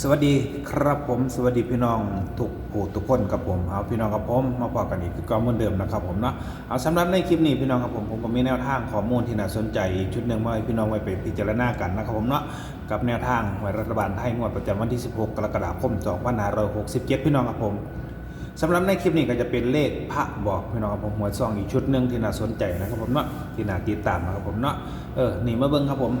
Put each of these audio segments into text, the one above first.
สวัสดีครับผมสวัสดีพี่น้องทุกผู้ทุกคนกับผมเอาพี่น้องกับผมมาพอกันอีกคือก็เหมือนเดิมนะครับผมเนาะเอาสำหรับในคลิปนี้พี่น้องกับผมผมก็มีแนวทางข้อมูลที่น่าสนใจอีกชุดหนึ่งมาให้พี่น้องไว้ไปพิจารณากันนะครับผมเนาะกับแนวทางไว้รัฐบาลไทยงวดประจำวันที่ 16 กรกฎาคม 2567 พี่น้องกับผมสำหรับในคลิปนี้ก็จะเป็นเลขพระบอกพี่น้องกับผมหัวซองอีกชุดหนึ่งที่น่าสนใจนะครับผมเนาะที่น่าติดตามนะครับผมเนาะเออนี่มาเบิ่งครับผม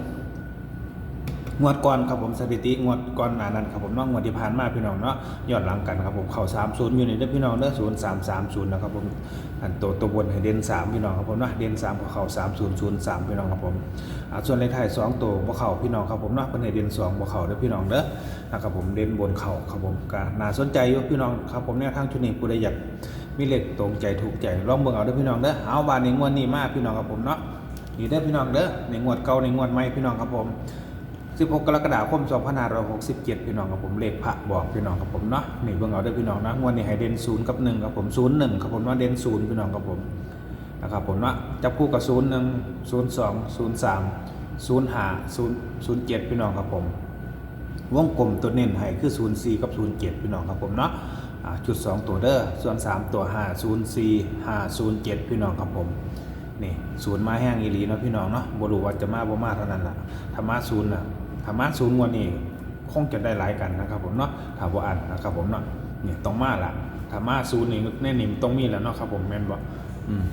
งวดก่อนครับผมสถิติงวดก่อนหน้านั้นครับผมน้องงวดที่ผ่านมาพี่น้องเนาะย้อนหลังกันครับผมเข้า30อยู่ในเด้อพี่น้องเด้อ0330นะครับผมอันตัวตัวบนให้เด่น3พี่น้องครับผมเนาะเด่น3ก็เข้า3003พี่น้องครับผมอ่าส่วนเลขท้าย2ตัวบ่เข้าพี่น้องครับผมเนาะเพิ่นให้เด่น2บ่เข้าเด้อพี่น้องเด้อนะครับผมเด่นบนเข้าครับผมก็น่าสนใจอยู่พี่น้องครับผมแนวทางชุดนี้ผู้ใดอยากมีเลขตรงใจถูกใจลองเบิ่งเอาเด้อพี่น้องเด้อเอาบานในงวดนี้มาพี่น้องครับผมเนาะนี่เด้อพี่น้องเด้อในงวดเก่าในงวดใหม่พี่น้องครับผม 16 กรกฎาคม 2567 พี่น้องครับผมเลขพระบอกพี่น้องครับผมเนาะนี่เบิ่งเอาเด้พี่น้องนะงวดนี้ให้เด่น0กับ1ครับผม01ครับผมเนาะเด่น0พี่น้องครับผมนะครับผมเนาะจับคู่กับ 01 02 03 05 007 พี่น้องครับผม วงกลมตัวเน้นให้คือ 04 กับ 07 พี่น้องครับผมเนาะจุด 2 ตัวเด้อส่วน 3 ตัว 5 04 507 พี่น้องครับผมนี่ศูนย์มาแห้งอีหลีเนาะพี่น้องเนาะบรูว่าจะมาบ่มาเท่านั้นล่ะธรรมะศูนย์น่ะ ธรรมะศูนย์งวดนี้คงจะได้หลายกันนะครับผมเนาะถ้าบ่อ่านนะครับผมเนาะเนี่ยต้องมาละธรรมะศูนย์นี่แน่นิ่มต้องมีแล้วเนาะครับผมแม่นบ่อืม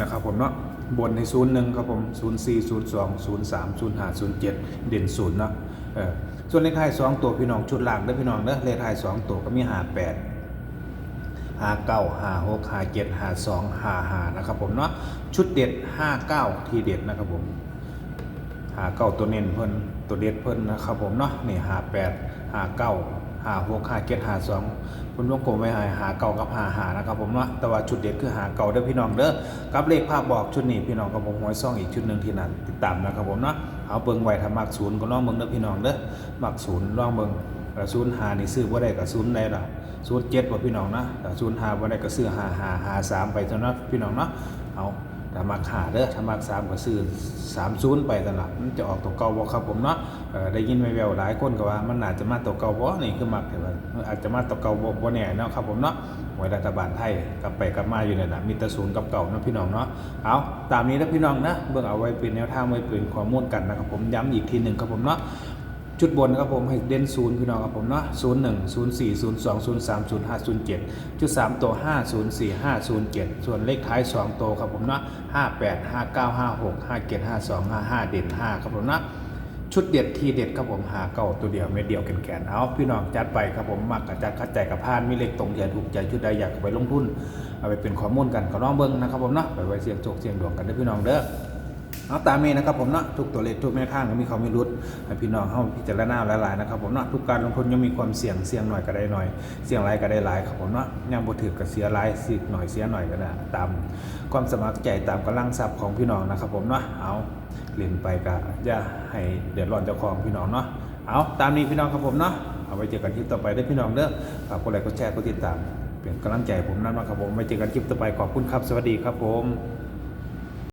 นะครับผมเนาะบนในศูนย์หนึ่งครับผม04 02 03 05 07เจ็ดเด่นศูนย์เนาะเออส่วนเลขท้ายสองตัวพี่น้องชุดล่างเด้อพี่น้องเด้อเลขท้ายสองตัวก็มี58ห้าเก้าห้าหกห้าเจ็ดห้าสองห้าห้านะครับผมเนาะชุดเด็ดห้าเก้าทีเด็ดนะครับผม หาเก้าตัวเน้นเพิ่นตัวเด็ดเพิ่นนะครับผมเนาะนี่หาแปดหาเก้าหาหกหาเจ็ดหาสองคุณวงกลมไว้ให้หาเก้ากับหาหานะครับผมเนาะแต่ว่าชุดเด็ดคือหาเก้าเด้อพี่น้องเด้อกับเลขภาพบอกชุดนี้พี่น้องกับผมหวยซ่องอีกชุดหนึ่งที่นั่นติดตามนะครับผมเนาะเอาเบิ่งไว้ถ้ามักศูนย์ก็ลองเบิ่งเด้อพี่น้องเด้อมักศูนย์ลองเบิ่งแล้วศูนย์หานี่ซื้อบ่ได้กับศูนย์ได้ล่ะศูนย์เจ็ดว่าพี่น้องนะแต่ศูนย์หาวันใดก็ซื้อหาหาหาสามไปเท่านั้นพี่น้องเนาะเอา ถ้ามักหาเด้อถ้ามักสามก็ซื้อสามศูนย์ไปตลอดมันจะออกตัวเก่าบ่ครับผมเนาะได้ยินไม่แววหลายคนก็ว่า มันอาจจะมาตัวเก่าบ่นี่คือมักแต่ว่าอาจจะมาตัวเก่าบ่บ่แน่เนาะครับผมเนาะไว้รัฐบาลไทยกลับไปกลับมาอยู่เนี่ยนะมีแต่ศูนย์กับเก่าเนาะพี่น้องเนาะเอาตามนี้นะพี่น้องนะเบิ่งเอาไว้เป็นแนวทางไว้เป็นข้อมูลกันนะครับผมย้ำอีกทีหนึ่งครับผมเนาะ จุดบนครับผมให้เด่นศูนย์พี่น้องครับผมเนาะศูนย์หนึ่งศูนย์สี่ศูนย์สองศูนย์สามศูนย์ห้าศูนย์เจ็ดจุดสามตัวห้าศูนย์สี่ห้าศูนย์เจ็ดส่วนเลขท้ายสองตัวครับผมเนาะห้าแปดห้าเก้าห้าหกห้าเจ็ดห้าสองห้าห้าเด่นห้าครับผมเนาะชุดเด็ดทีเด็ดครับผมหาเก้าตัวเดียวเม็ดเดียวแกนๆเอาพี่น้องจัดไปครับผมมักกับจัดคัดใจกับพานมีเลขตรงใจถูกใจชุดใดอยากไปลงทุนเอาไปเป็นข้อมูลกันก็น้องเบิ้งนะครับผมเนาะไปไว้เสี่ยงโชคเสี่ยงดวงกันด้อพี่น้องเด้อ เอาตามนี้นะครับผมเนาะทุกตัวเลขทุกแนวทางก็มีความมีรุดให้พี่น้องเข้าพิจารณาหลายๆนะครับผมเนาะทุกการลงทุนย่อมมีความเสี่ยงเสี่ยงหน่อยก็ได้หน่อย เสี่ยงหลายก็ได้หลายครับผมเนาะยังบ่ถือก็เสียหลายสิหน่อยเสียหน่อยก็ได้ตามความสมัครใจตามกำลังทรัพย์ของพี่น้องนะครับผมเนาะเอาเล่นไปก็อย่าให้เดือดร้อนเจ้าของพี่น้องเนาะเอาตามนี้พี่น้องครับผมเนาะเอาไว้เจอกันคลิปต่อไปเด้พี่น้องเด้อฝากกดไลค์กดแชร์กดติดตามเป็นกำลังใจผมนั่นนะครับผมไว้เจอกันคลิปต่อไปขอบคุณครับสวัสดีครับผม